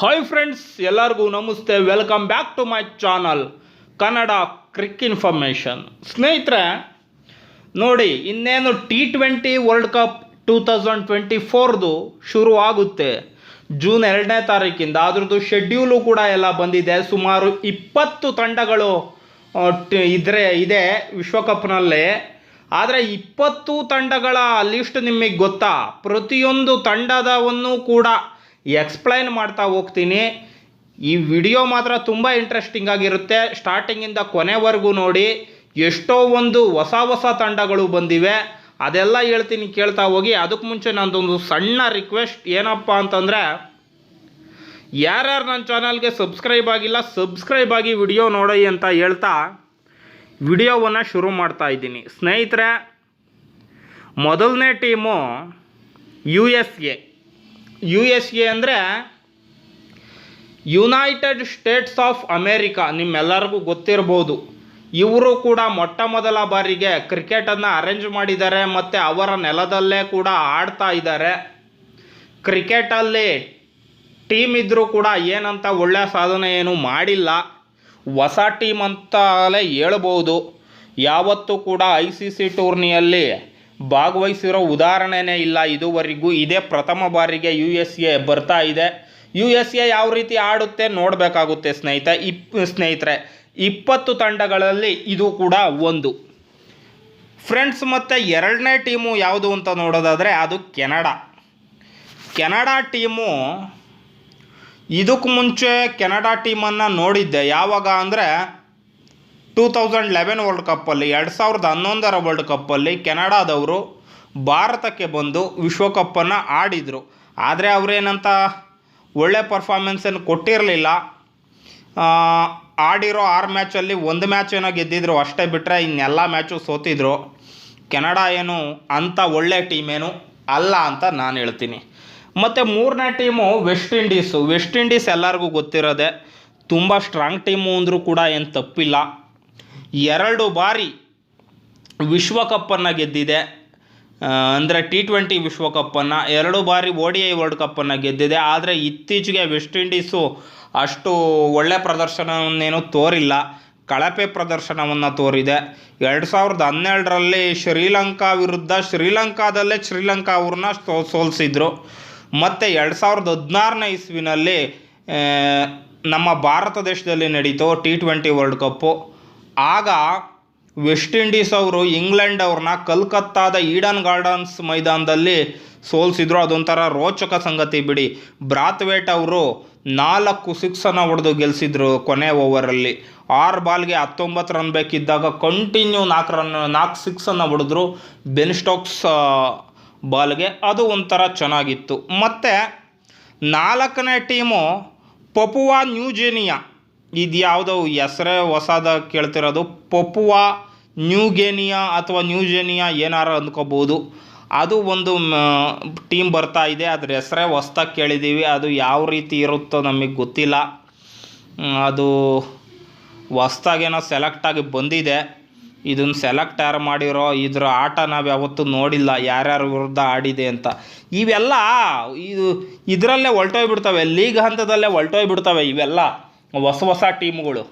Hi friends ಎಲ್ಲರಿಗೂ ನಮಸ್ತೆ. Welcome back to my channel Kannada cric information ಸ್ನೇಹಿತರೆ, ನೋಡಿ, ಇನ್ನೇನು T twenty world cup two thousand twenty ಫೋರ್ದು ಶುರು ಆಗುತ್ತೆ ಜೂನ್ ಎರಡನೇ ತಾರೀಕಿಂದ. ಅದ್ರದ್ದು ಶೆಡ್ಯೂಲು ಕೂಡ ಎಲ್ಲ ಬಂದಿದೆ. ಸುಮಾರು ಇಪ್ಪತ್ತು ತಂಡಗಳು ಇದ್ರೆ, ಇದೆ ವಿಶ್ವಕಪ್ನಲ್ಲಿ. ಆದರೆ ಇಪ್ಪತ್ತು ತಂಡಗಳ ಲಿಸ್ಟ್ ನಿಮಗೆ ಗೊತ್ತಾ? ಪ್ರತಿಯೊಂದು ತಂಡದವನ್ನು ಕೂಡ ಎಕ್ಸ್ಪ್ಲೈನ್ ಮಾಡ್ತಾ ಹೋಗ್ತೀನಿ. ಈ ವಿಡಿಯೋ ಮಾತ್ರ ತುಂಬ ಇಂಟ್ರೆಸ್ಟಿಂಗ್ ಆಗಿರುತ್ತೆ. ಸ್ಟಾರ್ಟಿಂಗಿಂದ ಕೊನೆವರೆಗೂ ನೋಡಿ, ಎಷ್ಟೋ ಒಂದು ಹೊಸ ಹೊಸ ತಂಡಗಳು ಬಂದಿವೆ. ಅದೆಲ್ಲ ಹೇಳ್ತೀನಿ ಕೇಳ್ತಾ ಹೋಗಿ. ಅದಕ್ಕೆ ಮುಂಚೆ ನಂದೊಂದು ಸಣ್ಣ ರಿಕ್ವೆಸ್ಟ್ ಏನಪ್ಪ ಅಂತಂದರೆ, ಯಾರ್ಯಾರು ನನ್ನ ಚಾನಲ್ಗೆ ಸಬ್ಸ್ಕ್ರೈಬ್ ಆಗಿಲ್ಲ ಸಬ್ಸ್ಕ್ರೈಬ್ ಆಗಿ ವಿಡಿಯೋ ನೋಡಿ ಅಂತ ಹೇಳ್ತಾ ವಿಡಿಯೋವನ್ನು ಶುರು ಮಾಡ್ತಾ ಇದ್ದೀನಿ. ಸ್ನೇಹಿತರೆ, ಮೊದಲನೇ team U S A U S A ಅಂದರೆ ಯುನೈಟೆಡ್ ಸ್ಟೇಟ್ಸ್ ಆಫ್ ಅಮೇರಿಕಾ ನಿಮ್ಮೆಲ್ಲರಿಗೂ ಗೊತ್ತಿರ್ಬೋದು. ಇವರು ಕೂಡ ಮೊಟ್ಟ ಮೊದಲ ಬಾರಿಗೆ ಕ್ರಿಕೆಟನ್ನು ಅರೇಂಜ್ ಮಾಡಿದ್ದಾರೆ ಮತ್ತು ಅವರ ನೆಲದಲ್ಲೇ ಕೂಡ ಆಡ್ತಾ ಇದ್ದಾರೆ. ಕ್ರಿಕೆಟಲ್ಲಿ ಟೀಮ್ ಇದ್ದರೂ ಕೂಡ ಏನಂತ ಒಳ್ಳೆಯ ಸಾಧನೆ ಏನು ಮಾಡಿಲ್ಲ. ಹೊಸ ಟೀಮ್ ಅಂತಲೇ ಹೇಳ್ಬೋದು. ಯಾವತ್ತೂ ಕೂಡ ಐ ಸಿ ಸಿ ಟೂರ್ನಿಯಲ್ಲಿ ಭಾಗವಹಿಸಿರೋ ಉದಾಹರಣೆನೇ ಇಲ್ಲ, ಇದುವರೆಗೂ ಇದೇ ಪ್ರಥಮ ಬಾರಿಗೆ ಯು ಎಸ್ ಎ ಬರ್ತಾ ಇದೆ. ಯು ಎಸ್ ಎ ಯಾವ ರೀತಿ ಆಡುತ್ತೆ ನೋಡಬೇಕಾಗುತ್ತೆ ಸ್ನೇಹಿತ, ಇಪ್, ಸ್ನೇಹಿತರೆ, ಇಪ್ಪತ್ತು ತಂಡಗಳಲ್ಲಿ ಇದು ಕೂಡ ಒಂದು. ಫ್ರೆಂಡ್ಸ್ ಮತ್ತು ಎರಡನೇ ಟೀಮು ಯಾವುದು ಅಂತ ನೋಡೋದಾದರೆ ಅದು ಕೆನಡಾ. ಕೆನಡಾ ಟೀಮು, ಇದಕ್ಕೆ ಮುಂಚೆ ಕೆನಡಾ ಟೀಮನ್ನು ನೋಡಿದ್ದೆ. ಯಾವಾಗ ಅಂದರೆ ಟೂ ತೌಸಂಡ್ ಲೆವೆನ್ ವರ್ಲ್ಡ್ ಕಪ್ಪಲ್ಲಿ ಎರಡು ಸಾವಿರದ ಹನ್ನೊಂದರ ವರ್ಲ್ಡ್ ಕಪ್ಪಲ್ಲಿ ಕೆನಡಾದವರು ಭಾರತಕ್ಕೆ ಬಂದು ವಿಶ್ವಕಪ್ಪನ್ನು ಆಡಿದರು. ಆದರೆ ಅವರೇನಂತ ಒಳ್ಳೆ ಪರ್ಫಾರ್ಮೆನ್ಸನ್ನು ಕೊಟ್ಟಿರಲಿಲ್ಲ. ಆಡಿರೋ ಆರು ಮ್ಯಾಚಲ್ಲಿ ಒಂದು ಮ್ಯಾಚ್ ಏನೋ ಗೆದ್ದಿದ್ರು, ಅಷ್ಟೇ ಬಿಟ್ಟರೆ ಇನ್ನೆಲ್ಲ ಮ್ಯಾಚು ಸೋತಿದ್ರು. ಕೆನಡಾ ಏನು ಅಂಥ ಒಳ್ಳೆ ಟೀಮ್ ಏನು ಅಲ್ಲ ಅಂತ ನಾನು ಹೇಳ್ತೀನಿ. ಮತ್ತು ಮೂರನೇ team West Indies West Indies ಎಲ್ಲರಿಗೂ ಗೊತ್ತಿರೋದೆ, ತುಂಬ ಸ್ಟ್ರಾಂಗ್ ಟೀಮು ಅಂದರೂ ಕೂಡ ಏನು ತಪ್ಪಿಲ್ಲ. ಎರಡು ಬಾರಿ ವಿಶ್ವಕಪ್ಪನ್ನು ಗೆದ್ದಿದೆ. ಅಂದರೆ ಟಿ ಟ್ವೆಂಟಿ ವಿಶ್ವಕಪ್ಪನ್ನು, ಎರಡು ಬಾರಿ ಓ ಡಿ ಐ ವರ್ಲ್ಡ್ ಕಪ್ಪನ್ನು ಗೆದ್ದಿದೆ. ಆದರೆ ಇತ್ತೀಚೆಗೆ ವೆಸ್ಟ್ ಇಂಡೀಸು ಅಷ್ಟು ಒಳ್ಳೆ ಪ್ರದರ್ಶನವನ್ನೇನು ತೋರಿಲ್ಲ. ಕಳಪೆ ಪ್ರದರ್ಶನವನ್ನು ತೋರಿದೆ. ಎರಡು ಸಾವಿರದ ಹನ್ನೆರಡರಲ್ಲಿ ಶ್ರೀಲಂಕಾ ವಿರುದ್ಧ ಶ್ರೀಲಂಕಾದಲ್ಲೇ ಶ್ರೀಲಂಕಾ ಅವ್ರನ್ನ ಸೋ, ಸೋಲಿಸಿದ್ರು. ಮತ್ತು ಎರಡು ಸಾವಿರದ ಹದಿನಾರನೇ ಇಸ್ವಿನಲ್ಲಿ ನಮ್ಮ ಭಾರತ ದೇಶದಲ್ಲಿ ನಡೀತು ಟಿ ಟ್ವೆಂಟಿ ವರ್ಲ್ಡ್ ಕಪ್ಪು ಆಗ ವೆಸ್ಟ್ ಇಂಡೀಸ್ ಅವರು ಇಂಗ್ಲೆಂಡ್ ಅವ್ರನ್ನ ಕಲ್ಕತ್ತಾದ ಈಡನ್ ಗಾರ್ಡನ್ಸ್ ಮೈದಾನದಲ್ಲಿ ಸೋಲಿಸಿದ್ರು. ಅದೊಂಥರ ರೋಚಕ ಸಂಗತಿ ಬಿಡಿ. ಬ್ರಾತ್ವೇಟ್ ಅವರು ನಾಲ್ಕು ಸಿಕ್ಸನ್ನು ಹೊಡೆದು ಗೆಲ್ಲಿಸಿದ್ರು ಕೊನೆ ಓವರಲ್ಲಿ. ಆರು ಬಾಲ್ಗೆ ಹತ್ತೊಂಬತ್ತು ರನ್ ಬೇಕಿದ್ದಾಗ ಕಂಟಿನ್ಯೂ ನಾಲ್ಕು ರನ್, ನಾಲ್ಕು ಸಿಕ್ಸನ್ನು ಹೊಡೆದ್ರು ಬೆನ್ ಸ್ಟೋಕ್ಸ್ ಬಾಲ್ಗೆ. ಅದು ಒಂಥರ ಚೆನ್ನಾಗಿತ್ತು. ಮತ್ತು ನಾಲ್ಕನೇ ಟೀಮು ಪಪುವಾ ನ್ಯೂಜೆನಿಯಾ ಇದು ಯಾವುದೋ ಹೆಸರೇ ಹೊಸದ ಕೇಳ್ತಿರೋದು ಪಪುವಾ, ನ್ಯೂಗೆನಿಯಾ ಅಥವಾ ನ್ಯೂಜೇನಿಯಾ ಏನಾರು ಅಂದ್ಕೋಬೋದು. ಅದು ಒಂದು ಟೀಮ್ ಬರ್ತಾ ಇದೆ. ಅದ್ರ ಹೆಸರೇ ಹೊಸ್ದಾಗಿ ಕೇಳಿದ್ದೀವಿ ಅದು ಯಾವ ರೀತಿ ಇರುತ್ತೋ ನಮಗೆ ಗೊತ್ತಿಲ್ಲ. ಅದು ಹೊಸ್ದಾಗೇನೋ ಸೆಲೆಕ್ಟ್ ಆಗಿ ಬಂದಿದೆ. ಇದನ್ನು ಸೆಲೆಕ್ಟ್ ಯಾರು ಮಾಡಿರೋ, ಇದ್ರ ಆಟ ನಾವು ಯಾವತ್ತೂ ನೋಡಿಲ್ಲ. ಯಾರ್ಯಾರ ವಿರುದ್ಧ ಆಡಿದೆ ಅಂತ. ಇವೆಲ್ಲ ಇದು, ಇದರಲ್ಲೇ ಹೊಲ್ಟೋಗ್ಬಿಡ್ತವೆ. ಲೀಗ್ ಹಂತದಲ್ಲೇ ಹೊಲ್ಟೋಗ್ಬಿಡ್ತವೆ ಇವೆಲ್ಲ. ಹೊಸ ಹೊಸ ಟೀಮ್ಗಳು.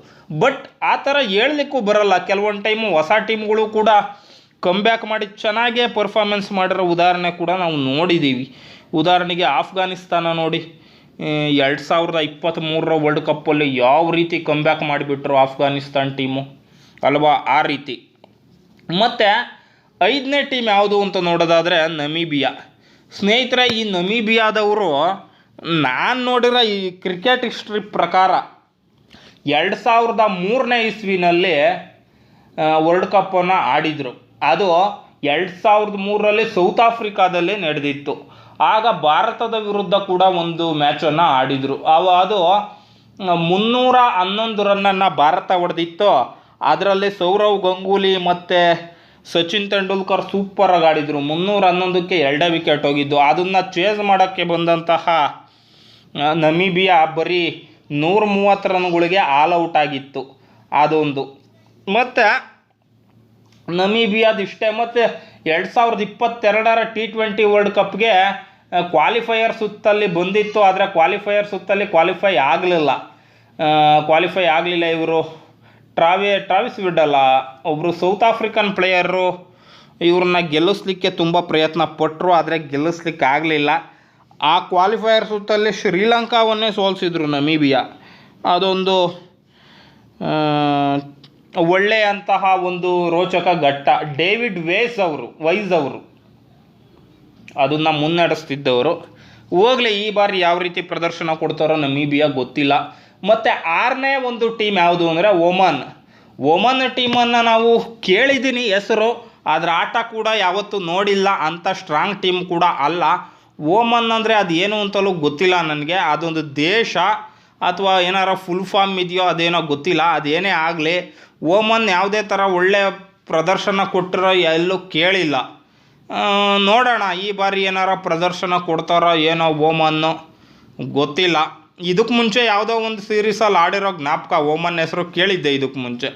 ಬಟ್ ಆ ಥರ ಹೇಳಲಿಕ್ಕೂ ಬರಲ್ಲ. ಕೆಲವೊಂದು ಟೈಮು ಹೊಸ ಟೀಮ್ಗಳು ಕೂಡ ಕಮ್ಬ್ಯಾಕ್ ಮಾಡಿ ಚೆನ್ನಾಗೇ ಪರ್ಫಾರ್ಮೆನ್ಸ್ ಮಾಡಿರೋ ಉದಾಹರಣೆ ಕೂಡ ನಾವು ನೋಡಿದ್ದೀವಿ ಉದಾಹರಣೆಗೆ ಆಫ್ಘಾನಿಸ್ತಾನ ನೋಡಿ ಎರಡು ಸಾವಿರದ ಇಪ್ಪತ್ತ್ಮೂರರ ವರ್ಲ್ಡ್ ಕಪ್ಪಲ್ಲಿ ಯಾವ ರೀತಿ ಕಮ್ಬ್ಯಾಕ್ ಮಾಡಿಬಿಟ್ರು ಆಫ್ಘಾನಿಸ್ತಾನ್ ಟೀಮು ಅಲ್ವಾ? ಆ ರೀತಿ. ಮತ್ತು ಐದನೇ ಟೀಮ್ ಯಾವುದು ಅಂತ ನೋಡೋದಾದರೆ ನಮೀಬಿಯಾ. ಸ್ನೇಹಿತರೆ, ಈ ನಮೀಬಿಯಾದವರು ನಾನು ನೋಡಿರೋ ಈ ಕ್ರಿಕೆಟ್ ಹಿಸ್ಟ್ರಿ ಪ್ರಕಾರ ಎರಡು ಸಾವಿರದ ಮೂರನೇ ಇಸ್ವಿನಲ್ಲಿ ವರ್ಲ್ಡ್ ಕಪ್ಪನ್ನು ಆಡಿದರು. ಅದು ಎರಡು ಸಾವಿರದ ಮೂರರಲ್ಲಿ ಸೌತ್ ಆಫ್ರಿಕಾದಲ್ಲಿ ನಡೆದಿತ್ತು. ಆಗ ಭಾರತದ ವಿರುದ್ಧ ಕೂಡ ಒಂದು ಮ್ಯಾಚನ್ನು ಆಡಿದರು. ಅವ ಅದು ಮುನ್ನೂರ ಹನ್ನೊಂದು ರನ್ನನ್ನು ಭಾರತ ಹೊಡೆದಿತ್ತು. ಅದರಲ್ಲಿ ಸೌರವ್ ಗಂಗೂಲಿ ಮತ್ತು ಸಚಿನ್ ತೆಂಡೂಲ್ಕರ್ ಸೂಪರಾಗಿ ಆಡಿದರು. ಮುನ್ನೂರ ಹನ್ನೊಂದಕ್ಕೆ ಎರಡೇ ವಿಕೆಟ್ ಹೋಗಿದ್ದು. ಅದನ್ನು ಚೇಸ್ ಮಾಡೋಕ್ಕೆ ಬಂದಂತಹ ನಮೀಬಿಯಾ ಬರೀ ನೂರ ಮೂವತ್ತು ರನ್ಗಳಿಗೆ ಆಲ್ ಔಟ್ ಆಗಿತ್ತು. ಅದೊಂದು. ಮತ್ತು ನಮೀಬಿಯಾದ ಇಷ್ಟೇ, ಮತ್ತು ಎರಡು ಸಾವಿರದ ಇಪ್ಪತ್ತೆರಡರ ಟಿ ಟ್ವೆಂಟಿ ವರ್ಲ್ಡ್ ಕಪ್ಗೆ ಕ್ವಾಲಿಫೈಯರ್ ಸುತ್ತಲ್ಲಿ ಬಂದಿತ್ತು, ಆದರೆ ಕ್ವಾಲಿಫೈಯರ್ ಸುತ್ತಲ್ಲಿ ಕ್ವಾಲಿಫೈ ಆಗಲಿಲ್ಲ. ಕ್ವಾಲಿಫೈ ಆಗಲಿಲ್ಲ ಇವರು. ಟ್ರಾವಿ, ಟ್ರಾವಿಸ್ ವಿಡಲ್ಲ ಒಬ್ಬರು ಸೌತ್ ಆಫ್ರಿಕನ್ ಪ್ಲೇಯರು ಇವ್ರನ್ನ ಗೆಲ್ಲಿಸ್ಲಿಕ್ಕೆ ತುಂಬ ಪ್ರಯತ್ನ ಪಟ್ಟರು ಆದರೆ ಗೆಲ್ಲಿಸ್ಲಿಕ್ಕೆ ಆಗಲಿಲ್ಲ. ಆ ಕ್ವಾಲಿಫೈಯರ್ ಸುತ್ತಲ್ಲಿ ಶ್ರೀಲಂಕಾವನ್ನೇ ಸೋಲಿಸಿದ್ರು ನಮೀಬಿಯಾ. ಅದೊಂದು ಒಳ್ಳೆಯಂತಹ ಒಂದು ರೋಚಕ ಘಟ್ಟ. ಡೇವಿಡ್ ವೇಸ್ ಅವರು, ವೈಸ್ ಅವರು ಅದನ್ನು ಮುನ್ನಡೆಸ್ತಿದ್ದವರು. ಹೋಗಲಿ, ಈ ಬಾರಿ ಯಾವ ರೀತಿ ಪ್ರದರ್ಶನ ಕೊಡ್ತಾರೋ ನಮೀಬಿಯಾ ಗೊತ್ತಿಲ್ಲ. ಮತ್ತು ಆರನೇ ಒಂದು ಟೀಮ್ ಯಾವುದು ಅಂದರೆ ಒಮನ್. ಒಮನ್ ಟೀಮನ್ನು ನಾವು ಕೇಳಿದ್ದೀನಿ ಹೆಸರು ಅದರ ಆಟ ಕೂಡ ಯಾವತ್ತೂ ನೋಡಿಲ್ಲ. ಅಂಥ ಸ್ಟ್ರಾಂಗ್ ಟೀಮ್ ಕೂಡ ಅಲ್ಲ. ಓಮನ್ ಅಂದರೆ ಅದು ಏನು ಅಂತಲೂ ಗೊತ್ತಿಲ್ಲ ನನಗೆ. ಅದೊಂದು ದೇಶ ಅಥವಾ ಏನಾರ ಫುಲ್ ಫಾರ್ಮ್ ಇದೆಯೋ ಅದೇನೋ ಗೊತ್ತಿಲ್ಲ. ಅದೇನೇ ಆಗಲಿ ಓಮನ್ ಯಾವುದೇ ಥರ ಒಳ್ಳೆಯ ಪ್ರದರ್ಶನ ಕೊಟ್ಟಿರೋ ಎಲ್ಲೂ ಕೇಳಿಲ್ಲ. ನೋಡೋಣ, ಈ ಬಾರಿ ಏನಾರ ಪ್ರದರ್ಶನ ಕೊಡ್ತಾರೋ ಏನೋ ಓಮನ್ನು ಗೊತ್ತಿಲ್ಲ. ಇದಕ್ಕೆ ಮುಂಚೆ ಯಾವುದೋ ಒಂದು ಸೀರೀಸಲ್ಲಿ ಆಡಿರೋ ಜ್ಞಾಪಕ ಓಮನ್ ಹೆಸರು ಕೇಳಿದ್ದೆ ಇದಕ್ಕೆ ಮುಂಚೆ.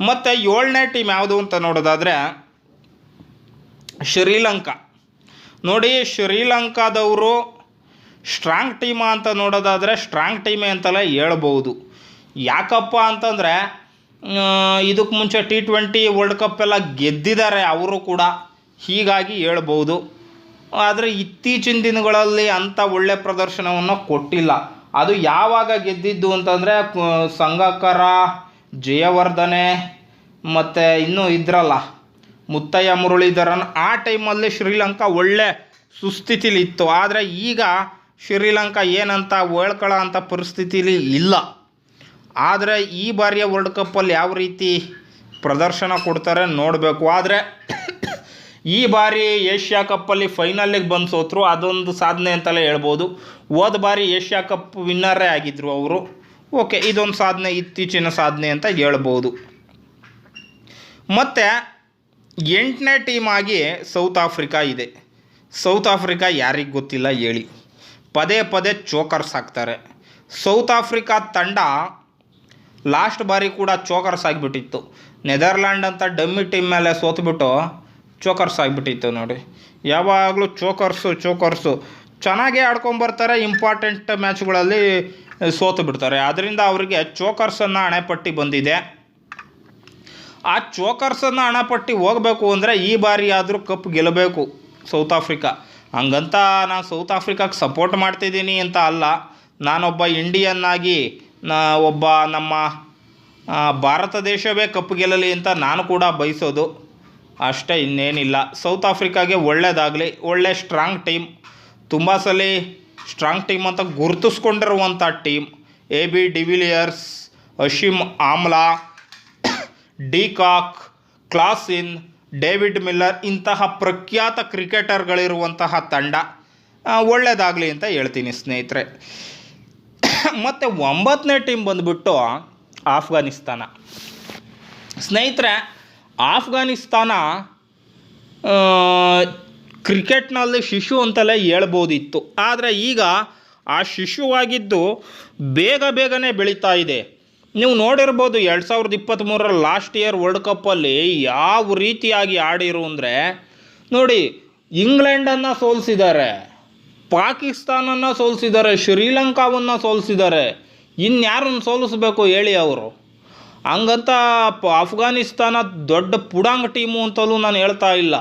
ಮತ್ತು ಏಳನೇ ಟೀಮ್ ಯಾವುದು ಅಂತ ನೋಡೋದಾದರೆ, ಶ್ರೀಲಂಕಾ. ನೋಡಿ, ಶ್ರೀಲಂಕಾದವರು ಸ್ಟ್ರಾಂಗ್ ಟೀಮ ಅಂತ ನೋಡೋದಾದರೆ ಸ್ಟ್ರಾಂಗ್ ಟೀಮೇ ಅಂತಲೇ ಹೇಳ್ಬೋದು ಯಾಕಪ್ಪ ಅಂತಂದರೆ ಇದಕ್ಕೆ ಮುಂಚೆ ಟಿ ಟ್ವೆಂಟಿ ವರ್ಲ್ಡ್ ಕಪ್ ಎಲ್ಲ ಗೆದ್ದಿದ್ದಾರೆ ಅವರು ಕೂಡ. ಹೀಗಾಗಿ ಹೇಳ್ಬೋದು ಆದರೆ ಇತ್ತೀಚಿನ ದಿನಗಳಲ್ಲಿ ಅಂಥ ಒಳ್ಳೆ ಪ್ರದರ್ಶನವನ್ನು ಕೊಟ್ಟಿಲ್ಲ. ಅದು ಯಾವಾಗ ಗೆದ್ದಿದ್ದು ಅಂತಂದರೆ ಸಂಗಕರ, ಜಯವರ್ಧನೆ, ಮತ್ತು ಇನ್ನೂ ಇದ್ರಲ್ಲ. ಮುತ್ತಯ್ಯ ಮುರಳೀಧರನ್ ಆ ಟೈಮಲ್ಲಿ ಶ್ರೀಲಂಕಾ ಒಳ್ಳೆ ಸುಸ್ಥಿತಿಲಿತ್ತು ಆದರೆ ಈಗ ಶ್ರೀಲಂಕಾ ಏನಂತ ಹೇಳ್ಕೊಳ್ಳೋ ಅಂಥ ಪರಿಸ್ಥಿತಿಲಿ ಇಲ್ಲ. ಆದರೆ ಈ ಬಾರಿಯ ವರ್ಲ್ಡ್ ಕಪ್ಪಲ್ಲಿ ಯಾವ ರೀತಿ ಪ್ರದರ್ಶನ ಕೊಡ್ತಾರೆ ನೋಡಬೇಕು. ಆದರೆ ಈ ಬಾರಿ ಏಷ್ಯಾ ಕಪ್ಪಲ್ಲಿ ಫೈನಲಿಗೆ ಬಂದು ಸೋತರು, ಅದೊಂದು ಸಾಧನೆ ಅಂತಲೇ ಹೇಳ್ಬೋದು. ಹೋದ ಬಾರಿ ಏಷ್ಯಾ ಕಪ್ ವಿನ್ನರೇ ಆಗಿದ್ದರು ಅವರು. ಓಕೆ ಇದೊಂದು ಸಾಧನೆ, ಇತ್ತೀಚಿನ ಸಾಧನೆ ಅಂತ ಹೇಳ್ಬೋದು. ಮತ್ತು ಎಂಟನೇ ಟೀಮ್ ಆಗಿ ಸೌತ್ ಆಫ್ರಿಕಾ ಇದೆ. ಸೌತ್ ಆಫ್ರಿಕಾ ಯಾರಿಗೆ ಗೊತ್ತಿಲ್ಲ ಹೇಳಿ. ಪದೇ ಪದೇ ಚೋಕರ್ಸ್ ಹಾಕ್ತಾರೆ ಸೌತ್ ಆಫ್ರಿಕಾ ತಂಡ ಲಾಸ್ಟ್ ಬಾರಿ ಕೂಡ ಚೋಕರ್ಸ್ ಆಗಿಬಿಟ್ಟಿತ್ತು. ನೆದರ್ಲ್ಯಾಂಡ್ ಅಂತ ಡಮ್ಮಿ ಟೀಮ್ ಮೇಲೆ ಸೋತ್ಬಿಟ್ಟು ಚೋಕರ್ಸ್ ಆಗಿಬಿಟ್ಟಿತ್ತು ನೋಡಿ. ಯಾವಾಗಲೂ ಚೋಕರ್ಸು ಚೋಕರ್ಸು ಚೆನ್ನಾಗೇ ಆಡ್ಕೊಂಬರ್ತಾರೆ ಇಂಪಾರ್ಟೆಂಟ್ ಮ್ಯಾಚ್ಗಳಲ್ಲಿ ಸೋತು ಬಿಡ್ತಾರೆ ಅದರಿಂದ ಅವರಿಗೆ ಚೋಕರ್ಸನ್ನು ಹಣೆಪಟ್ಟಿ ಬಂದಿದೆ. ಆ ಚೋಕರ್ಸನ್ನು ಹಣಪಟ್ಟಿ ಹೋಗಬೇಕು ಅಂದರೆ ಈ ಬಾರಿ ಆದರೂ ಕಪ್ ಗೆಲ್ಲಬೇಕು ಸೌತ್ ಆಫ್ರಿಕಾ. ಹಂಗಂತ ನಾನು ಸೌತ್ ಆಫ್ರಿಕಾಗೆ ಸಪೋರ್ಟ್ ಮಾಡ್ತಿದ್ದೀನಿ ಅಂತ ಅಲ್ಲ, ನಾನೊಬ್ಬ ಇಂಡಿಯನ್ ಆಗಿ ಒಬ್ಬ ನಮ್ಮ ಭಾರತ ದೇಶವೇ ಕಪ್ ಗೆಲ್ಲಲಿ ಅಂತ ನಾನು ಕೂಡ ಬಯಸೋದು. ಅಷ್ಟೇ ಇನ್ನೇನಿಲ್ಲ. ಸೌತ್ ಆಫ್ರಿಕಾಗೆ ಒಳ್ಳೆಯದಾಗಲಿ ಒಳ್ಳೆ ಸ್ಟ್ರಾಂಗ್ ಟೀಮ್ ತುಂಬ ಸಲ ಸ್ಟ್ರಾಂಗ್ ಟೀಮ್ ಅಂತ ಗುರುತಿಸ್ಕೊಂಡಿರುವಂಥ team A B de Villiers, Hashim Amla de Kock, Klaasen, David Miller ಇಂತಹ ಪ್ರಖ್ಯಾತ ಕ್ರಿಕೆಟರ್ಗಳಿರುವಂತಹ ತಂಡ. ಒಳ್ಳೆಯದಾಗಲಿ ಅಂತ ಹೇಳ್ತೀನಿ ಸ್ನೇಹಿತರೆ. ಮತ್ತು ಒಂಬತ್ತನೇ ಟೀಮ್ ಬಂದುಬಿಟ್ಟು ಆಫ್ಘಾನಿಸ್ತಾನ. ಸ್ನೇಹಿತರೆ, ಆಫ್ಘಾನಿಸ್ತಾನ ಕ್ರಿಕೆಟ್ನಲ್ಲಿ ಶಿಶು ಅಂತಲೇ ಹೇಳ್ಬೋದಿತ್ತು. ಆದರೆ ಈಗ ಆ ಶಿಶುವಾಗಿದ್ದು ಬೇಗ ಬೇಗನೆ ಬೆಳೀತಾ ಇದೆ. ನೀವು ನೋಡಿರ್ಬೋದು ಎರಡು ಸಾವಿರದ ಇಪ್ಪತ್ತ್ಮೂರರ ಲಾಸ್ಟ್ ಇಯರ್ ವರ್ಲ್ಡ್ ಕಪ್ಪಲ್ಲಿ ಯಾವ ರೀತಿಯಾಗಿ ಆಡಿರು ಅಂದರೆ, ನೋಡಿ, ಇಂಗ್ಲೆಂಡನ್ನು ಸೋಲಿಸಿದ್ದಾರೆ, ಪಾಕಿಸ್ತಾನನ್ನು ಸೋಲಿಸಿದ್ದಾರೆ, ಶ್ರೀಲಂಕಾವನ್ನು ಸೋಲಿಸಿದ್ದಾರೆ. ಇನ್ಯಾರನ್ನು ಸೋಲಿಸ್ಬೇಕು ಹೇಳಿ ಅವರು? ಹಂಗಂತ ಅಫ್ಘಾನಿಸ್ತಾನ ದೊಡ್ಡ ಪುಡಾಂಗ್ ಟೀಮು ಅಂತಲೂ ನಾನು ಹೇಳ್ತಾ ಇಲ್ಲ.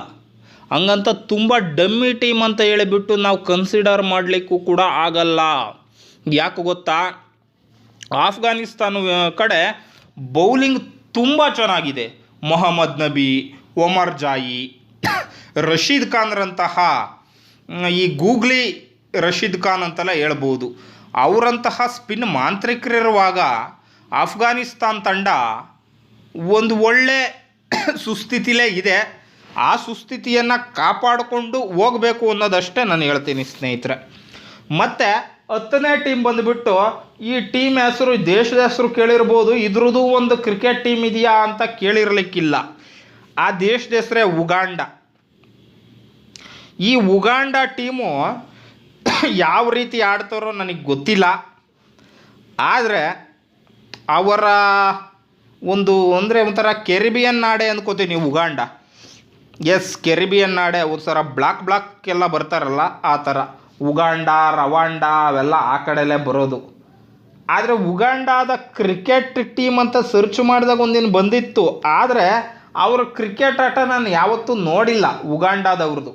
ಹಂಗಂತ ತುಂಬ ಡಮ್ಮಿ ಟೀಮ್ ಅಂತ ಹೇಳಿಬಿಟ್ಟು ನಾವು ಕನ್ಸಿಡರ್ ಮಾಡಲಿಕ್ಕೂ ಕೂಡ ಆಗಲ್ಲ. ಯಾಕೆ ಗೊತ್ತಾ? ಆಫ್ಘಾನಿಸ್ತಾನ ಕಡೆ ಬೌಲಿಂಗ್ ತುಂಬ ಚೆನ್ನಾಗಿದೆ. ಮೊಹಮ್ಮದ್ ನಬಿ, ಒಮರ್ ಜಾಯಿ, ರಶೀದ್ ಖಾನ್ರಂತಹ ಈ ಗೂಗ್ಲಿ ರಶೀದ್ ಖಾನ್ ಅಂತೆಲ್ಲ ಹೇಳ್ಬೋದು. ಅವರಂತಹ ಸ್ಪಿನ್ ಮಾಂತ್ರಿಕರಿರುವಾಗ ಆಫ್ಘಾನಿಸ್ತಾನ್ ತಂಡ ಒಂದು ಒಳ್ಳೆ ಸುಸ್ಥಿತಿಲೇ ಇದೆ. ಆ ಸುಸ್ಥಿತಿಯನ್ನು ಕಾಪಾಡಿಕೊಂಡು ಹೋಗಬೇಕು ಅನ್ನೋದಷ್ಟೇ ನಾನು ಹೇಳ್ತೀನಿ ಸ್ನೇಹಿತರೆ. ಮತ್ತು ಹತ್ತನೇ ಟೀಮ್ ಬಂದುಬಿಟ್ಟು ಈ ಟೀಮ್ ಹೆಸರು, ದೇಶದ ಹೆಸರು ಕೇಳಿರ್ಬೋದು, ಇದ್ರದ್ದು ಒಂದು ಕ್ರಿಕೆಟ್ ಟೀಮ್ ಇದೆಯಾ ಅಂತ ಕೇಳಿರ್ಲಿಕ್ಕಿಲ್ಲ. ಆ ದೇಶದ ಹೆಸರೇ ಉಗಾಂಡ. ಈ ಉಗಾಂಡ ಟೀಮು ಯಾವ ರೀತಿ ಆಡ್ತಾರೋ ನನಗೆ ಗೊತ್ತಿಲ್ಲ. ಆದರೆ ಅವರ ಒಂದು ಅಂದರೆ ಒಂಥರ ಕೆರಿಬಿಯನ್ ನಾಡೆ ಅಂದ್ಕೋತೀನಿ ಉಗಾಂಡ. ಎಸ್ ಕೆರಿಬಿಯನ್ ನಾಡೆ, ಒಂಥರ ಬ್ಲಾಕ್ ಬ್ಲಾಕ್ ಎಲ್ಲ ಬರ್ತಾರಲ್ಲ, ಆ ಥರ. ಉಗಾಂಡ, ರವಾಂಡ ಅವೆಲ್ಲ ಆ ಕಡೆಲೇ ಬರೋದು. ಆದರೆ ಉಗಾಂಡಾದ ಕ್ರಿಕೆಟ್ ಟೀಮ್ ಅಂತ ಸರ್ಚ್ ಮಾಡಿದಾಗ ಒಂದಿನ ಬಂದಿತ್ತು. ಆದರೆ ಅವರ ಕ್ರಿಕೆಟ್ ಆಟ ನಾನು ಯಾವತ್ತೂ ನೋಡಿಲ್ಲ ಉಗಾಂಡಾದವ್ರದ್ದು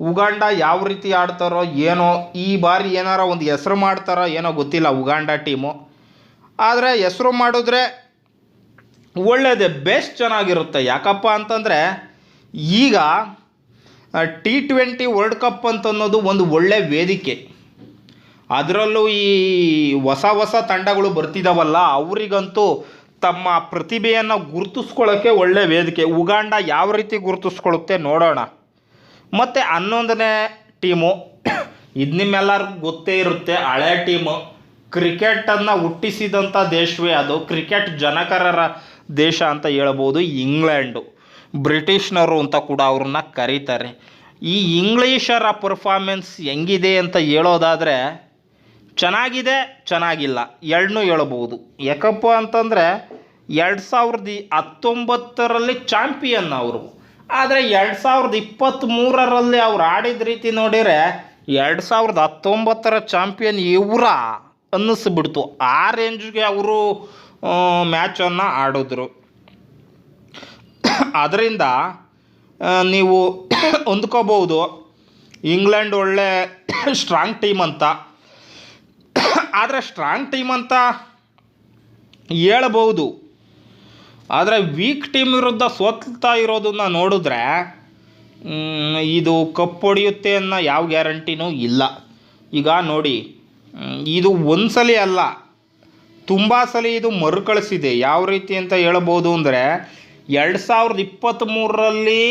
ಉಗಾಂಡ ಯಾವ ರೀತಿ ಆಡ್ತಾರೋ ಏನೋ, ಈ ಬಾರಿ ಏನಾರ ಒಂದು ಹೆಸರು ಮಾಡ್ತಾರೋ ಏನೋ ಗೊತ್ತಿಲ್ಲ ಉಗಾಂಡ ಟೀಮು ಆದರೆ ಹೆಸರು ಮಾಡಿದ್ರೆ ಒಳ್ಳೆಯದೇ ಬೆಸ್ಟ್ ಚೆನ್ನಾಗಿರುತ್ತೆ. ಯಾಕಪ್ಪ ಅಂತಂದರೆ ಈಗ ಟಿ ಟ್ವೆಂಟಿ ವರ್ಲ್ಡ್ ಕಪ್ ಅಂತ ಅನ್ನೋದು ಒಂದು ಒಳ್ಳೆ ವೇದಿಕೆ. ಅದರಲ್ಲೂ ಈ ಹೊಸ ಹೊಸ ತಂಡಗಳು ಬರ್ತಿದ್ದಾವಲ್ಲ ಅವರಿಗಂತೂ ತಮ್ಮ ಪ್ರತಿಭೆಯನ್ನು ಗುರುತಿಸ್ಕೊಳ್ಳೋಕ್ಕೆ ಒಳ್ಳೆ ವೇದಿಕೆ. ಉಗಾಂಡ ಯಾವ ರೀತಿ ಗುರುತಿಸ್ಕೊಳ್ಳುತ್ತೆ ನೋಡೋಣ. ಮತ್ತು ಹನ್ನೊಂದನೇ ಟೀಮು, ಇದು ನಿಮ್ಮೆಲ್ಲರಿಗೂ ಗೊತ್ತೇ ಇರುತ್ತೆ, ಹಳೆ ಟೀಮು. ಕ್ರಿಕೆಟನ್ನು ಹುಟ್ಟಿಸಿದಂಥ ದೇಶವೇ ಅದು. ಕ್ರಿಕೆಟ್ ಜನಕರರ ದೇಶ ಅಂತ ಹೇಳ್ಬೋದು ಇಂಗ್ಲೆಂಡು. ಬ್ರಿಟಿಷ್ನರು ಅಂತ ಕೂಡ ಅವ್ರನ್ನ ಕರೀತಾರೆ. ಈ ಇಂಗ್ಲೀಷರ ಪರ್ಫಾರ್ಮೆನ್ಸ್ ಹೆಂಗಿದೆ ಅಂತ ಹೇಳೋದಾದರೆ, ಚೆನ್ನಾಗಿದೆ, ಚೆನ್ನಾಗಿಲ್ಲ ಎರಡನ್ನೂ ಹೇಳ್ಬೋದು. ಯಾಕಪ್ಪ ಅಂತಂದರೆ, ಎರಡು ಸಾವಿರದ ಹತ್ತೊಂಬತ್ತರಲ್ಲಿ ಚಾಂಪಿಯನ್ ಅವರು. ಆದರೆ ಎರಡು ಸಾವಿರದ ಇಪ್ಪತ್ತ್ಮೂರರಲ್ಲಿ ಅವ್ರು ಆಡಿದ ರೀತಿ ನೋಡಿದರೆ, ಎರಡು ಸಾವಿರದ ಹತ್ತೊಂಬತ್ತರ ಚಾಂಪಿಯನ್ ಇವರ ಅನ್ನಿಸ್ಬಿಡ್ತು. ಆ ರೇಂಜ್ಗೆ ಅವರು ಮ್ಯಾಚನ್ನು ಆಡಿದ್ರು. ಅದರಿಂದ ನೀವು ಹೊಂದ್ಕೋಬಹುದು. ಇಂಗ್ಲೆಂಡ್ ಒಳ್ಳೆ ಸ್ಟ್ರಾಂಗ್ ಟೀಮ್ ಅಂತ. ಆದರೆ ಸ್ಟ್ರಾಂಗ್ ಟೀಮ್ ಅಂತ ಹೇಳ್ಬೋದು ಆದರೆ ವೀಕ್ ಟೀಮ್ ವಿರುದ್ಧ ಸೋಲ್ತಾ ಇರೋದನ್ನ ನೋಡಿದ್ರೆ ಇದು ಕಪ್ ಹೊಡೆಯುತ್ತೆ ಅನ್ನೋ ಯಾವ ಗ್ಯಾರಂಟಿನೂ ಇಲ್ಲ. ಈಗ ನೋಡಿ ಇದು ಒಂದು ಸಲ ಅಲ್ಲ, ತುಂಬ ಸಲ ಇದು ಮರುಕಳಿಸಿದೆ. ಯಾವ ರೀತಿ ಅಂತ ಹೇಳ್ಬೋದು ಅಂದರೆ ಎರಡು ಸಾವಿರದ ಇಪ್ಪತ್ತ್ಮೂರರಲ್ಲಿ